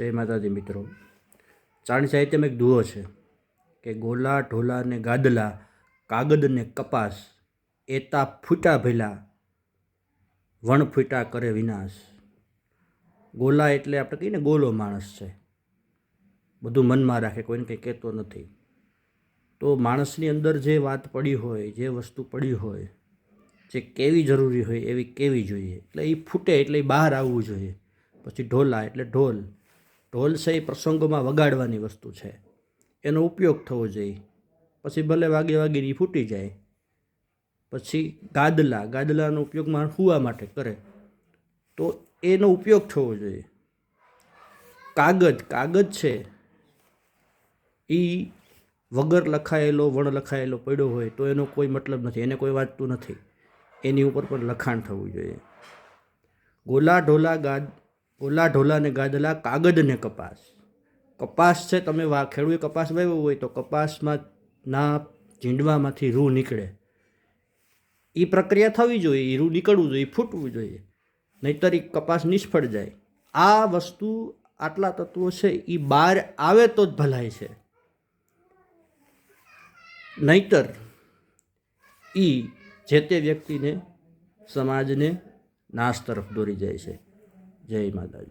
જય માતાજી મિત્રો. ચાણી સાહિત્યમાં એક દુઓ છે કે ગોલા, ઢોલા ને ગાદલા, કાગદ ને કપાસ, એતા ફૂટા ભેલા, વણ ફૂટા કરે વિનાશ. ગોલા એટલે આપણે કહીએ ને ગોલો માણસ છે. બધું મનમાં રાખે, કોઈને કંઈ કહેતો નથી. તો માણસની અંદર જે વાત પડી હોય, જે વસ્તુ પડી હોય, જે કેવી જરૂરી હોય એવી કેવી જોઈએ? એટલે એ ફૂટે એટલે એ બહાર આવવું જોઈએ. પછી ઢોલા એટલે ઢોલ. ઢોલ છે એ પ્રસંગોમાં વગાડવાની વસ્તુ છે. એનો ઉપયોગ થવો જોઈએ. પછી ભલે વાગે વાગીની ફૂટી જાય. પછી ગાદલા, ગાદલાનો ઉપયોગમાં હુવા માટે કરે. તો એનો ઉપયોગ થવો જોઈએ. કાગદ કાગદ છે. એ વગર લખાયેલો, વણ લખાયેલો પડ્યો હોય તો એનો કોઈ મતલબ નથી. એને કોઈ વાંચતું નથી. એની ઉપર પણ લખાણ થવું જોઈએ. ગોલા, ઢોલા ગાદ ગોલા ઢોલાને ગાદલા કાગદને કપાસ. કપાસ છે, તમે વા, ખેડૂએ કપાસ વાવ્યો હોય તો કપાસમાં ના ઝીંડવામાંથી રૂ નીકળે. એ પ્રક્રિયા થવી જોઈએ એ રૂ નીકળવું જોઈએ ફૂટવું જોઈએ. નહીતર એ કપાસ નિષ્ફળ જાય. આ વસ્તુ, આટલા તત્વો છે એ બહાર આવે તો જ ભલાય છે. નહીતર એ જે તે વ્યક્તિને સમાજને નાશ તરફ દોરી જાય છે. જય માતાજી.